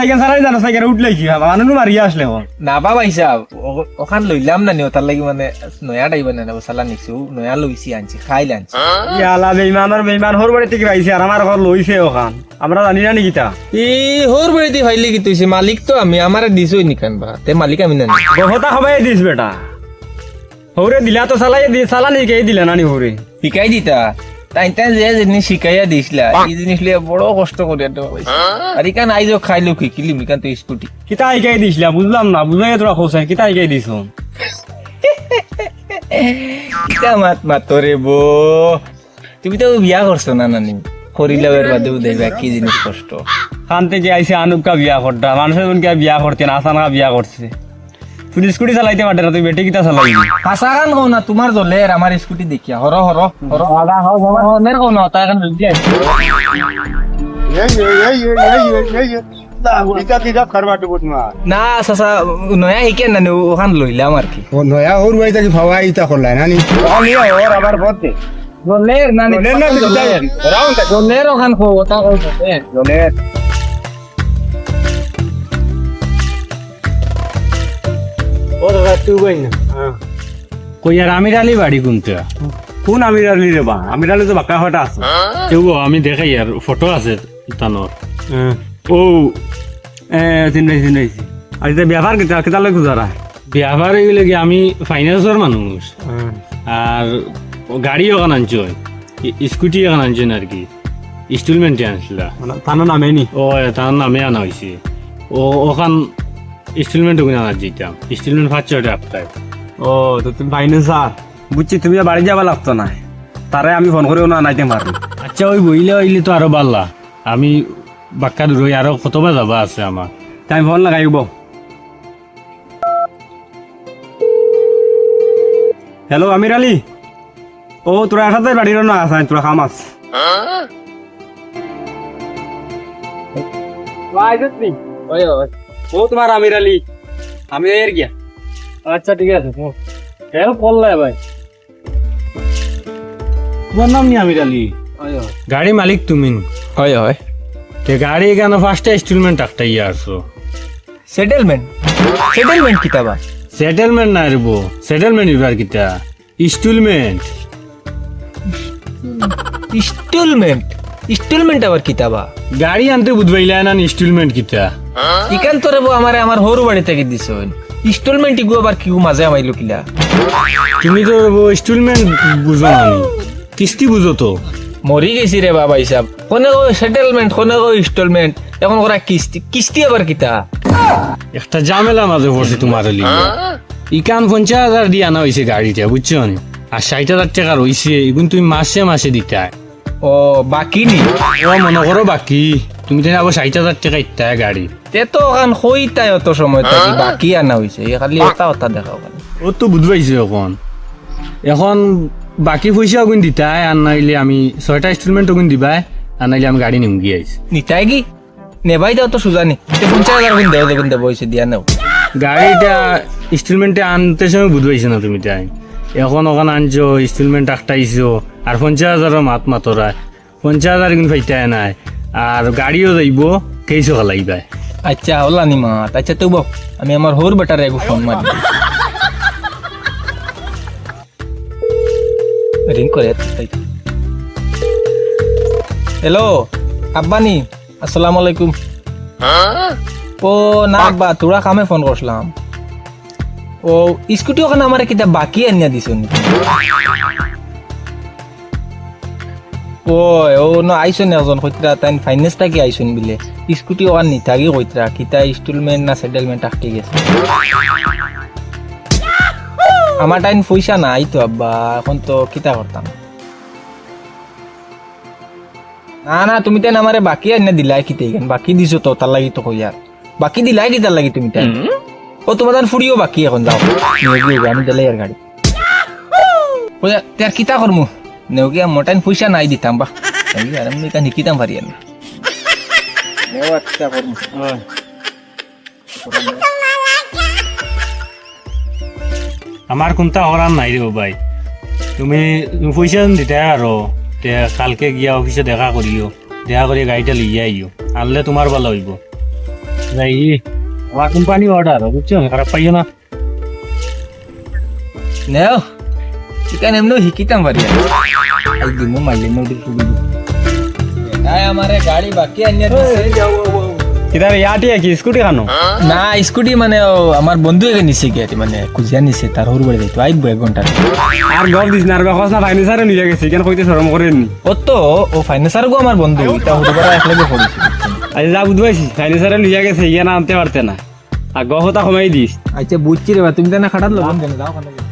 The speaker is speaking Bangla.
বেটা কেন সারাই জানো সাইকেল উঠলে কি মানুষ মারিয়া আসলে হন না বাবা হিসাব ওখান লইলাম না নিও তার লাগি মানে নয়া টাইব না নেব সালা নিছু নয়া লইছি আনছি খাইলে আনছি ইয়ালা বেইমানের বেইমান হর বাড়ি থেকে পাইছে আর আমার ঘর লইছে ওখান আমরা জানি না নাকি তা? এই হোর বাড়িতে ভাইলে কি তুইছে মালিক তো আমি আমারে দিছই নিকান বা তে মালিক আমি না বহুতা হবাই দিস বেটা। হৌরে দিলা তো সালাই দি সালা নি কে দিলা নানি হৌরে শিকাই দিতা তাই তাই যে জিনিস শিকাইয়া দিছিলা এই জিনিস লিয়ে বড় কষ্ট করে তো আর ইকান আইজো খাইলো কি? কিলি মিকান তো স্কুটি? কিতা আইকাই দিছিলা? বুঝলাম না বুঝাই তোরা খোসাই কিতা আইকাই দিছ? কিতা মাত মাত রে বো? তুমি তো বিয়া করছ না নানি? করিলাও এর বাদেও কি জিনিস কষ্ট। খান থেকে আইসে আনুকা বিয়া করতা মানুষের কে বিয়া করতে না আসানা বিয়া করছে তুই স্কুটি চালাইতে পারতে না তুই বেটে কিতা চালাইবি হাসা গান কও না তোমার জলের আমার স্কুটি দেখিয়া হর হর হর হর কও না তাই গান না সাসা নয়া শিকে না ওখান লইলাম আর কি নয়া ওর বাড়ি থেকে ভাবা ইতা করলাই নানি জলের না জলের ওখান কও ওটা জলের ও দাদা বই না? কই আর আমির আলী বাড়ি কোনটা কোন আমির আলী রে বা? আমির আলী তো বাঁকা হটা আছে। কেউ আমি দেখাই আর ফটো আছে তানোর ও এ চিনাই চিনাইছি আর এটা ব্যবহার লাগে যারা বিয়াবার এগুলো কি আমি ফাইন্যান্সর মানুষ আর গাড়ি ওখান আনছো। স্কুটি ওখান আনছো আর কি? ইনস্টলমেন্টে আনছিলা। তানো নামে নি? ও তার নামে আনা হয়েছে ও ওখান ইনস্টলমেন্ট ওখানে আনা যেতাম ইনস্টলমেন্ট পাচ্ছ ওটা আপনার ও তো তুমি ফাইন্যান্সার বুঝছি তুমি আর বাড়ি যাবা লাগতো না। তারে আমি ফোন করেও না নাইতে পারব আচ্ছা ওই বইলে হইলে তো আরও বাল্লা আমি বাক্কা দূরই আরও কতবার যাবা আছে আমার। তাই আমি ফোন লাগাইব। হ্যালো আমির আলী? ও তোরা একসাথে বাড়ির না আসাই তোরা খাম আস ওই ওই। ও তোমার আমির আলী। আমি এর গিয়া। আচ্ছা ঠিক আছে হেল্প করলে ভাই। তোমার নাম নি আমির আলী। গাড়ি মালিক তুমি। হয় হয়। তে গাড়ি কেন ফার্স্টে ইনস্টলমেন্ট একটা ইয়ে আসো সেটেলমেন্ট সেটেলমেন্ট কিতাবা সেটেলমেন্ট না রেবো সেটেলমেন্ট ইবার কিটা ইনস্টলমেন্ট ইনস্টলমেন্ট ইনস্টলমেন্ট আবার কিতাবা গাড়ি আনতে বুঝবাইলা না ইনস্টলমেন্ট কিটা ইকান তো রেবো আমারে আমার হরু বাড়ি থেকে দিছ ইনস্টলমেন্ট ইগু আবার কিউ মাঝে আমাইলো কিলা। তুমি তো ইনস্টলমেন্ট বুঝো না কিস্তি বুঝো তো। মরি গেছি রে বাবা হিসাব। কোনে কো সেটেলমেন্ট কোনে কো ইনস্টলমেন্ট এখন করা কিস্তি কিস্তি আবার কিতা? একটা ঝামেলা মাঝে পড়ছে তোমার লিগে। ইকান পঞ্চাশ হাজার দিয়ে আনা হয়েছে গাড়িটা বুঝছ নি? আর ষাট হাজার টাকা রয়েছে এগুন তুমি মাসে মাসে দিতে। ও বাকি নি? ও মনে করো বাকি। তুমি তাই আবার ষাট হাজার টাকা ইত্যা গাড়ি। তে তো ওখান হইতাই অত সময় থাকি বাকি আনা এই খালি ওটা ওটা দেখা ওখানে ও তো বুঝবাইছে এখন। এখন বাকি পয়সা ওগুন দিতাই আর নাইলে আমি ছয়টা ইনস্টলমেন্ট ওগুন দিবাই আর নাইলে আমি গাড়ি নিম গিয়ে আইছি। নিতাই কি? নেবাই দাও তো সুজানি। তে পঞ্চাশ হাজার গুণ দেও দেখুন দেবো হয়েছে দিয়া নেও। গাড়িটা ইনস্টলমেন্টে আনতে সময় বুঝবাইছে না তুমি তাই। এখন ওখানে আনছো ইনস্টলমেন্ট একটা আইছো আর পঞ্চাশ হাজারের মাত মাতরায়। পঞ্চাশ হাজার কিন্তু ফাইটাই নাই। আর গাড়িও যাইব কেইশো খালাইবাই আচ্ছা হলা নি মাত আচ্ছা তো আমি আমার হোর বেটারে একটু ফোন মারি রিং করে হ্যালো আব্বানি, আসসালামু আলাইকুম। ও না আব্বা তোরা কামে ফোন করছিলাম ও স্কুটি ওখানে আমার কিতা বাকি আনিয়া দিছ ওই, ও ন আইসন এজন কইতরা তাই ফাইন্যান্স থাকি আইসন বিলে। স্কুটি ওখান নিথাকি কইতরা, কিতা ইনস্টলমেন্ট না সেটেলমেন্ট আটকে গেছে। আমার টাইম পয়সা নাই তো, আব্বা, এখন তো কিতা করতাম না না, তুমি তাই আমারে বাকি আনিয়া দিলাই কিতে এখান বাকি দিছো তো তার লাগি তো কইয়ার বাকি দিলাই কি তার লাগি তুমি তাই ও তোমার তার ফুড়িও বাকি এখন, যাও। আমি দিলাই আর গাড়ি। কইয়া তার কিতা করমু নেওকে মোটাইন পয়সা নাই দিতাম বা আর আমি এটা নিকিতাম পারি আমি নেওয়া কিতা করমু আমার কোনটা করার নাই রে ভাই তুমি তুমি পয়সা দিতে আরও তে কালকে গিয়া অফিসে দেখা করিও দেখা করে গাড়িটা লিয়ে আইও আনলে তোমার ভালো হইব যাই আমার কোম্পানি অর্ডার বুঝছ খারাপ পাইও না নেও চিকেন এমনি শিকিতাম পারি আই দিমু মাইলে নদীর ফুবি তাই আমারে গাড়ি বাকি আনিয়া দিছে কিতার ইয়াটি কি স্কুটি খানো না স্কুটি মানে আমার বন্ধু এগে নিছে গিয়ে মানে খুঁজিয়া নিছে তার সরু বাড়ি যাইতো আইব এক ঘণ্টা আর গপ দিস না আর না ফাইনেন্সারে নিয়ে গেছে কেন কইতে শরম করেননি ও তো ও ফাইন্যান্সার গো আমার বন্ধু এটা সরু বাড়ি একলগে পড়িছে আজ যা বুঝবাইছি ফাইনেন্সারে নিয়ে গেছে ইয়ে না আনতে পারতে না আর গহতা কমাই দিস আচ্ছা বুঝছি রে তুমি তো না কেন যাও খানা